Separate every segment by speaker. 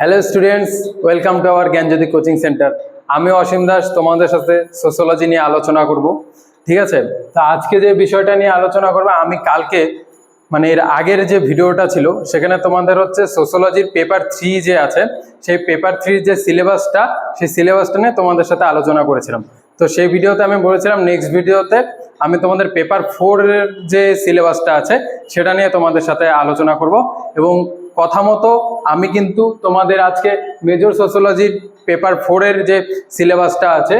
Speaker 1: Hello students welcome to our Gyanjyoti coaching centre আমি অসীম দাস তোমাদের সাথে সোশ্যোলজি নিয়ে আলোচনা করব ঠিক আছে তা আজকে যে বিষয়টা নিয়ে আলোচনা করব আমি কালকে মানে এর আগের যে ভিডিওটা ছিল সেখানে তোমাদের হচ্ছে সোশ্যোলজির পেপার থ্রি যে আছে সেই পেপার থ্রির যে সিলেবাসটা সেই সিলেবাসটা নিয়ে তোমাদের সাথে আলোচনা করেছিলাম তো সেই ভিডিওতে আমি বলেছিলাম নেক্সট ভিডিওতে আমি তোমাদের পেপার ফোরের যে সিলেবাসটা আছে সেটা নিয়ে তোমাদের সাথে আলোচনা করব এবং কথা মতো, আমি কিন্তু তোমাদের আজকে মেজর সোশ্যোলজির পেপার ফোরের যে সিলেবাসটা আছে,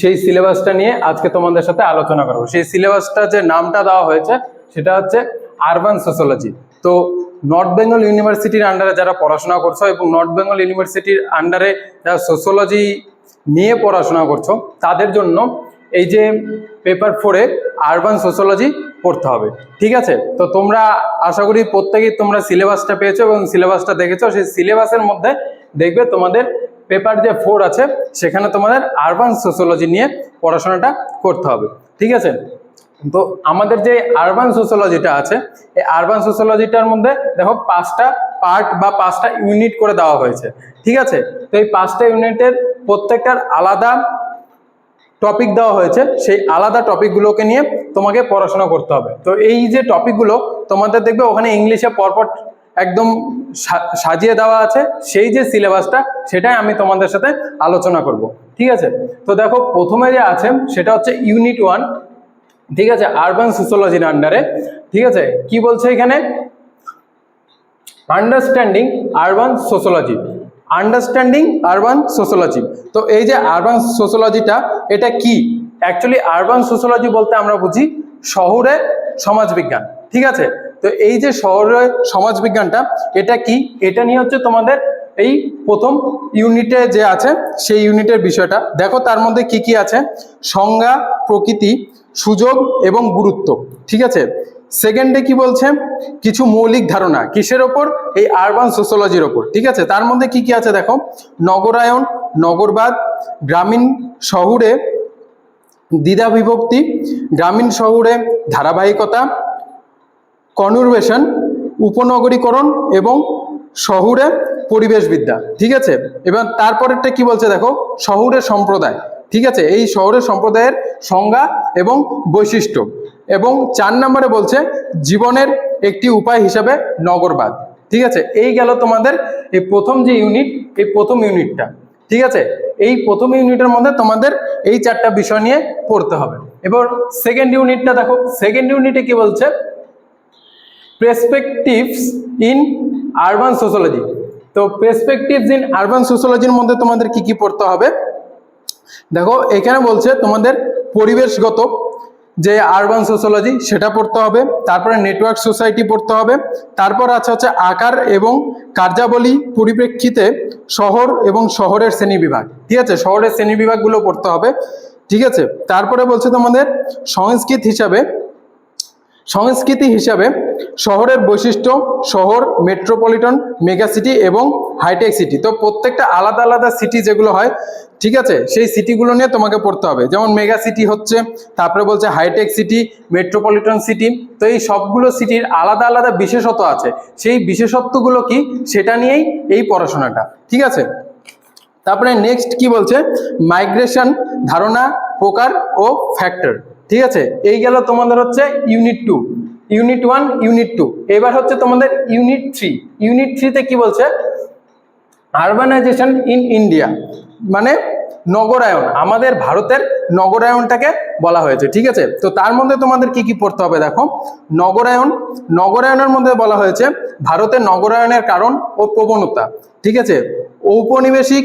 Speaker 1: সেই সিলেবাসটা নিয়ে আজকে তোমাদের সাথে আলোচনা করব। সেই সিলেবাসটা যে নামটা দেওয়া হয়েছে, সেটা হচ্ছে আরবান সোশ্যোলজি তো নর্থ বেঙ্গল ইউনিভার্সিটির আন্ডারে যারা পড়াশোনা করছ এবং নর্থ বেঙ্গল ইউনিভার্সিটির আন্ডারে যারা সোশ্যোলজি নিয়ে পড়াশোনা করছ, তাদের জন্য এই যে পেপার ফোরে আরবান সোশ্যোলজি পড়তে হবে। ঠিক আছে? তো তোমরা আশা করি প্রত্যেকেই তোমরা সিলেবাসটা পেয়েছ এবং সিলেবাসটা দেখেছ। সেই সিলেবাসের মধ্যে দেখবে তোমাদের পেপার যে ফোর আছে, সেখানে তোমাদের আরবান সোশ্যোলজি নিয়ে পড়াশোনাটা করতে হবে। ঠিক আছে? তো আমাদের যে আরবান সোশ্যোলজিটা আছে, এই আরবান সোশ্যোলজিটার মধ্যে দেখো পাঁচটা পার্ট বা পাঁচটা ইউনিট করে দেওয়া হয়েছে। ঠিক আছে? তো এই পাঁচটা ইউনিটের প্রত্যেকটার আলাদা টপিক দেওয়া হয়েছে, সেই আলাদা টপিকগুলোকে নিয়ে তোমাকে পড়াশোনা করতে হবে। তো এই যে টপিকগুলো তোমাদের দেখবে ওখানে ইংলিশে পরপর একদম সাজিয়ে দেওয়া আছে, সেই যে সিলেবাসটা সেটাই আমি তোমাদের সাথে আলোচনা করব। ঠিক আছে? তো দেখো, প্রথমে যে আছে, সেটা হচ্ছে ইউনিট ওয়ান ঠিক আছে? আরবান সোশ্যোলজির আন্ডারে ঠিক আছে? কি বলছে এখানে? Understanding urban sociology understanding urban sociology তো এই যে আরবান সোশ্যোলজিটা এটা কি? অ্যাকচুয়ালি আরবান সোশ্যোলজি বলতে আমরা বুঝি শহরে সমাজবিজ্ঞান। ঠিক আছে? তো এই যে শহরে সমাজবিজ্ঞানটা, এটা কি? এটা নিয়ে হচ্ছে তোমাদের এই প্রথম ইউনিটে যে আছে, সেই ইউনিটের বিষয়টা। দেখো তার মধ্যে কি কি আছে? সংজ্ঞা, প্রকৃতি, সুযোগ এবং গুরুত্ব। ঠিক আছে? সেকেন্ডে কি বলছে? কিছু মৌলিক ধারণা। কিসের ওপর? এই আরবান সোশ্যোলজির ওপর। ঠিক আছে? তার মধ্যে কি কি আছে দেখো? নগরায়ন, নগরবাদ, গ্রামীণ শহুরে দ্বিধা বিভক্তি গ্রামীণ শহুরে ধারাবাহিকতা, কনুরবেশন, উপনগরীকরণ এবং শহুরে পরিবেশবিদ্যা। ঠিক আছে? এবং তারপরেরটা কি বলছে দেখো? শহুরে সম্প্রদায়। ঠিক আছে? এই শহরের সম্প্রদায়ের সংজ্ঞা এবং বৈশিষ্ট্য। এবং চার নম্বরে বলছে, জীবনের একটি উপায় হিসাবে নগরবাদ। ঠিক আছে? এই গেল তোমাদের এই প্রথম যে ইউনিট এই প্রথম ইউনিটটা ঠিক আছে? এই প্রথম ইউনিটের মধ্যে তোমাদের এই চারটা বিষয় নিয়ে পড়তে হবে। এবার সেকেন্ড ইউনিটটা দেখো। সেকেন্ড ইউনিটে কি বলছে? প্রেসপেকটিভস ইন আরবান সোশ্যোলজি তো প্রেসপেকটিভস ইন আরবান সোশ্যোলজির মধ্যে তোমাদের কি কি পড়তে হবে? দেখো, এখানে বলছে তোমাদের পরিবেশগত যে আরবান সোশ্যোলজি সেটা পড়তে হবে, তারপরে নেটওয়ার্ক সোসাইটি পড়তে হবে, তারপর আছে হচ্ছে আকার এবং কার্যাবলী পরিপ্রেক্ষিতে শহর এবং শহরের শ্রেণীবিভাগ ঠিক আছে? শহরের শ্রেণি বিভাগগুলো পড়তে হবে। ঠিক আছে? তারপরে বলছে তোমাদের সংস্কৃত হিসাবে সংস্কৃতি হিসাবে শহরের বৈশিষ্ট্য, শহর মেট্রোপলিটন মেগা সিটি এবং হাইটেক সিটি তো প্রত্যেকটা আলাদা আলাদা সিটি যেগুলো হয়, ঠিক আছে? সেই সিটিগুলো নিয়ে তোমাকে পড়তে হবে। যেমন মেগা সিটি হচ্ছে, তারপরে বলছে হাইটেক সিটি মেট্রোপলিটন সিটি তো এই সবগুলো সিটির আলাদা আলাদা বিশেষত্ব আছে। সেই বিশেষত্বগুলো কি? সেটা নিয়েই এই পড়াশোনাটা, ঠিক আছে? তারপরে নেক্সট কি বলছে? মাইগ্রেশন ধারণা, প্রকার ও ফ্যাক্টর ঠিক আছে? এই গেল তোমাদের হচ্ছে unit two unit one unit two এবার হচ্ছে তোমাদের ইউনিট থ্রি ইউনিট থ্রিতে কি বলছে? আরবানাইজেশন ইন ইন্ডিয়া মানে নগরায়ন আমাদের ভারতের নগরায়নটাকে বলা হয়েছে, ঠিক আছে? তো তার মধ্যে তোমাদের কি কি পড়তে হবে দেখো? নগরায়ন নগরায়নের মধ্যে বলা হয়েছে ভারতের নগরায়নের কারণ ও প্রবণতা, ঠিক আছে? ঔপনিবেশিক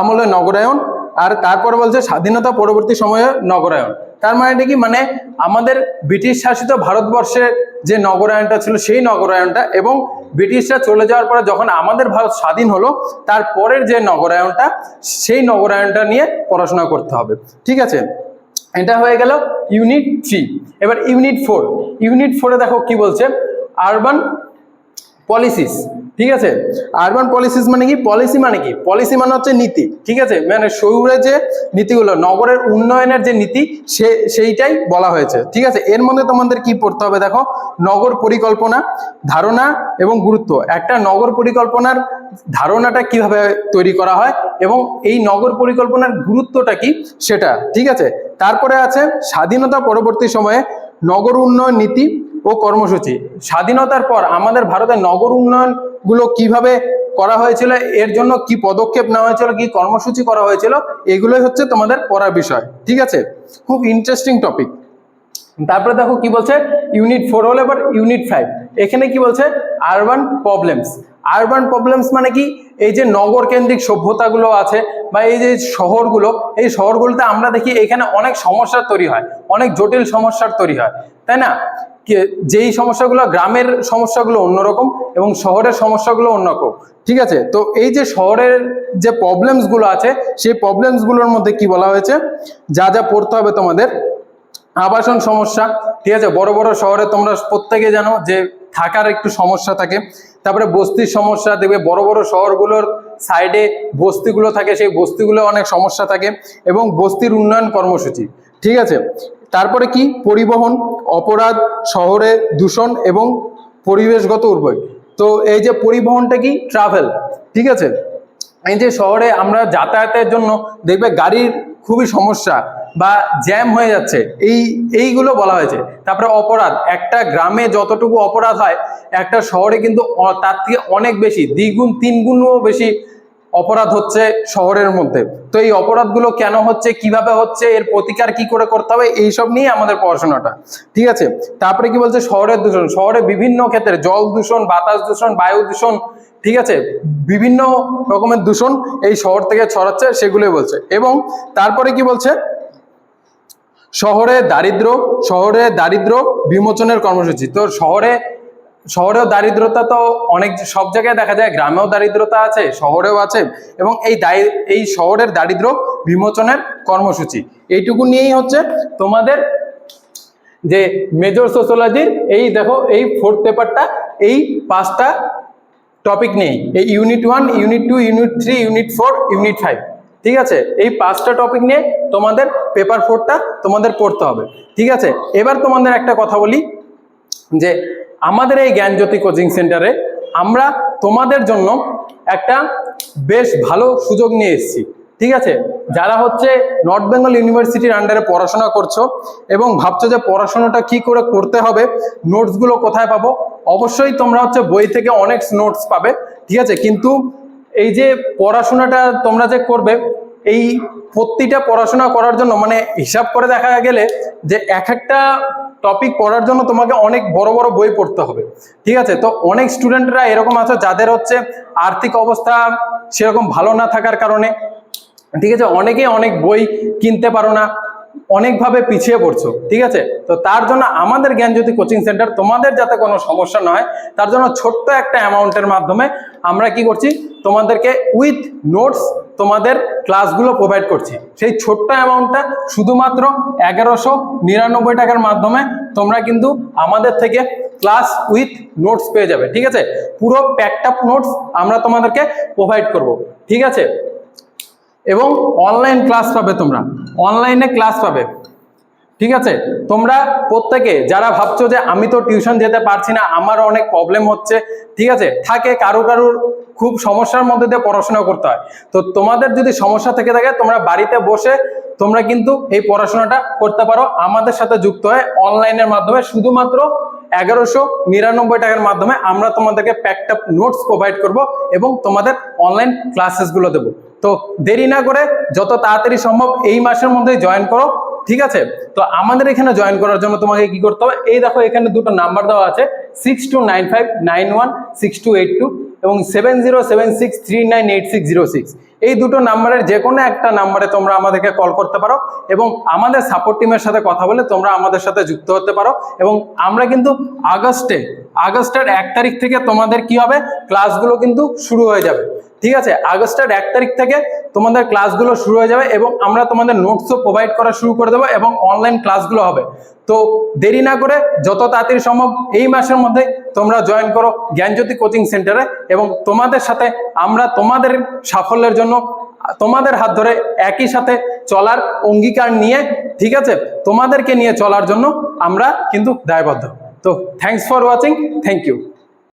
Speaker 1: আমলে নগরায়ন আর তারপরে বলছে স্বাধীনতা পরবর্তী সময়ে নগরায়ন তার মানে কি? মানে আমাদের ব্রিটিশ শাসিত ভারতবর্ষের যে নগরায়নটা ছিল, সেই নগরায়নটা এবং ব্রিটিশরা চলে যাওয়ার পরে যখন আমাদের ভারত স্বাধীন হলো তারপরের যে নগরায়নটা, সেই নগরায়নটা নিয়ে পড়াশোনা করতে হবে। ঠিক আছে? এটা হয়ে গেল ইউনিট থ্রি। এবার ইউনিট ফোর। ইউনিট ফোরে দেখো কি বলছে? Urban policies. ঠিক আছে? আরবান পলিসিস মানে কি? পলিসি মানে কি? পলিসি মানে হচ্ছে নীতি। ঠিক আছে? মানে শহুরে যে নীতিগুলো, নগরের উন্নয়নের যে নীতি, সে, সেইটাই বলা হয়েছে। ঠিক আছে? এর মধ্যে তোমাদের কি পড়তে হবে দেখো? নগর পরিকল্পনা, ধারণা এবং গুরুত্ব। একটা নগর পরিকল্পনার ধারণাটা কীভাবে তৈরি করা হয় এবং এই নগর পরিকল্পনার গুরুত্বটা কি সেটা, ঠিক আছে? তারপরে আছে স্বাধীনতা পরবর্তী সময়ে নগর উন্নয়ন নীতি ও কর্মসূচি। স্বাধীনতার পর আমাদের ভারতের নগর উন্নয়নগুলো কীভাবে করা হয়েছিল, এর জন্য কি পদক্ষেপ নেওয়া হয়েছিল, কি কর্মসূচি করা হয়েছিল, এগুলোই হচ্ছে তোমাদের পড়ার বিষয়, ঠিক আছে? খুব ইন্টারেস্টিং টপিক তারপরে দেখো কি বলছে? ইউনিট ফোর হলে এবার ইউনিট ফাইভ এখানে কি বলছে? আরবান প্রবলেমস আরবান প্রবলেমস মানে কি? এই যে নগর কেন্দ্রিক সভ্যতাগুলো আছে বা এই যে শহরগুলো, এই শহরগুলোতে আমরা দেখি এখানে অনেক সমস্যার তৈরি হয়, অনেক জটিল সমস্যার তৈরি হয়, তাই না? যেই সমস্যাগুলো গ্রামের সমস্যাগুলো অন্যরকম এবং শহরের সমস্যাগুলো অন্যরকম, ঠিক আছে? তো এই যে শহরের যে প্রবলেমসগুলো আছে, সেই প্রবলেমসগুলোর মধ্যে কি বলা হয়েছে? যা যা পড়তে হবে তোমাদের আবাসন সমস্যা, ঠিক আছে? বড় বড় শহরে তোমরা প্রত্যেকে জানো যে থাকার একটু সমস্যা থাকে। তারপরে বস্তির সমস্যা, দেখবে বড় বড় শহরগুলোর সাইডে বস্তিগুলো থাকে, সেই বস্তিগুলো অনেক সমস্যা থাকে এবং বস্তির উন্নয়ন কর্মসূচি, ঠিক আছে? তারপরে কি? পরিবহন, অপরাধ, শহরে দূষণ এবং পরিবেশগত উর্বর তো এই যে পরিবহনটা কি? ট্রাভেল, ঠিক আছে? এই যে শহরে আমরা যাতায়াতের জন্য দেখবে গাড়ির খুবই সমস্যা বা জ্যাম হয়ে যাচ্ছে। এই, এইগুলো বলা হয়েছে। তারপরে অপরাধ। একটা গ্রামে যতটুকু অপরাধ হয়, একটা শহরে কিন্তু তার থেকে অনেক বেশি, দ্বিগুণ, তিনগুণও বেশি অপরাধ হচ্ছে শহরের মধ্যে। তো এই অপরাধগুলো কেন হচ্ছে, কীভাবে হচ্ছে, এর প্রতিকার কি করে করতে হবে, এইসব নিয়ে আমাদের পড়াশোনাটা। ঠিক আছে? তারপরে কি বলছে? শহরের দূষণ। শহরে বিভিন্ন ক্ষেত্রে জল দূষণ, বাতাস দূষণ, বায়ু দূষণ, ঠিক আছে? বিভিন্ন রকমের দূষণ এই শহর থেকে ছড়াচ্ছে, সেগুলোই বলছে। এবং তারপরে কি বলছে? শহরে দারিদ্র শহরে দারিদ্র বিমোচনের কর্মসূচি। তো শহরে, শহরেও দারিদ্রতা তো অনেক, সব জায়গায় দেখা যায়, গ্রামেও দারিদ্রতা আছে, শহরেও আছে, এবং এই এই শহরের দারিদ্র বিমোচনের কর্মসূচি। এইটুকু নিয়েই হচ্ছে তোমাদের যে মেজর সোশ্যোলজির এই দেখো, এই ফোর্থ পেপারটা এই পাঁচটা টপিক নেই এই unit one unit two unit three unit four unit five ঠিক আছে? এই পাঁচটা টপিক নিয়ে তোমাদের পেপার ফোরটা তোমাদের পড়তে হবে। ঠিক আছে? এবার তোমাদের একটা কথা বলি, যে আমাদের এই জ্ঞানজ্যোতি কোচিং সেন্টারে আমরা তোমাদের জন্য একটা বেশ ভালো সুযোগ নিয়ে এসেছি। ঠিক আছে? যারা হচ্ছে নর্থ বেঙ্গল ইউনিভার্সিটির আন্ডারে পড়াশোনা করছ এবং ভাবছ যে পড়াশোনাটা কি করে করতে হবে নোটসগুলো কোথায় পাবো? অবশ্যই তোমরা হচ্ছে বই থেকে অনেক নোটস পাবে। ঠিক আছে? কিন্তু এই যে পড়াশোনাটা তোমরা যে করবে, এই প্রতিটা পড়াশোনা করার জন্য মানে হিসাব করে দেখা গেলে যে এক একটা টপিক পড়ার জন্য তোমাকে অনেক বড় বড় বই পড়তে হবে। ঠিক আছে? তো অনেক স্টুডেন্টরা এরকম আছে যাদের হচ্ছে আর্থিক অবস্থা সেরকম ভালো না থাকার কারণে। ঠিক আছে? অনেকেই অনেক বই কিনতে পারো না। অনেকভাবে পিছিয়ে পড়ছো, ঠিক আছে? তো তার জন্য আমাদের জ্ঞান জ্ঞানজ্যোতি কোচিং সেন্টার তোমাদের যাতে কোনো সমস্যা না হয়, তার জন্য ছোট্ট একটা অ্যামাউন্টের মাধ্যমে আমরা কি করছি? তোমাদেরকে উইথ নোটস তোমাদের ক্লাসগুলো প্রোভাইড করছি। সেই ছোট্ট অ্যামাউন্টটা শুধুমাত্র এগারোশো নিরানব্বই টাকার মাধ্যমে তোমরা কিন্তু আমাদের থেকে ক্লাস উইথ নোটস পেয়ে যাবে, ঠিক আছে? পুরো প্যাকড আপ নোটস আমরা তোমাদেরকে প্রোভাইড করব, ঠিক আছে? এবং অনলাইন ক্লাস পাবে তোমরা। অনলাইনে ক্লাস পাবে। ঠিক আছে? তোমরা প্রত্যেকে যারা ভাবছ যে আমি তো টিউশন যেতে পারছি না আমার অনেক প্রবলেম হচ্ছে, ঠিক আছে? থাকে কারও কারোর খুব সমস্যার মধ্যে দিয়ে পড়াশোনা করতে হয়। তো তোমাদের যদি সমস্যা থেকে থাকে, তোমরা বাড়িতে বসে তোমরা কিন্তু এই পড়াশোনাটা করতে পারো। আমাদের সাথে যুক্ত হয়ে অনলাইনের মাধ্যমে শুধুমাত্র এগারোশো নিরানব্বই টাকার মাধ্যমে আমরা তোমাদেরকে প্যাকড আপ নোটস প্রোভাইড করব এবং তোমাদের অনলাইন ক্লাসেসগুলো দেবো। তো দেরি না করে যত তাড়াতাড়ি সম্ভব এই মাসের মধ্যে জয়েন করো, ঠিক আছে? তো আমাদের এখানে জয়েন করার জন্য তোমাকে কি করতে হবে? এই দেখো এখানে দুটো নাম্বার দেওয়া আছে six two nine five nine one six two eight two এবং seven zero seven six three nine eight six zero six এই দুটো নাম্বারের যে কোনো একটা নাম্বারে তোমরা আমাদেরকে কল করতে পারো এবং আমাদের সাপোর্ট টিমের সাথে কথা বলে তোমরা আমাদের সাথে যুক্ত হতে পারো এবং আমরা কিন্তু আগস্টে, আগস্টের এক তারিখ থেকে তোমাদের কি হবে? ক্লাসগুলো কিন্তু শুরু হয়ে যাবে। ঠিক আছে? আগস্টের এক তারিখ থেকে তোমাদের ক্লাসগুলো শুরু হয়ে যাবে এবং আমরা তোমাদের নোটসও প্রোভাইড করা শুরু করে দেবো এবং অনলাইন ক্লাসগুলো হবে। তো দেরি না করে যত তাড়াতাড়ি সম্ভব এই মাসের মধ্যে তোমরা জয়েন করো জ্ঞানজ্যোতি কোচিং সেন্টারে এবং তোমাদের সাথে আমরা তোমাদের সাফল্যের জন্য, তোমাদের হাত ধরে একই সাথে চলার অঙ্গীকার নিয়ে, ঠিক আছে? তোমাদেরকে নিয়ে চলার জন্য আমরা কিন্তু দায়বদ্ধ। তো thanks for watching thank you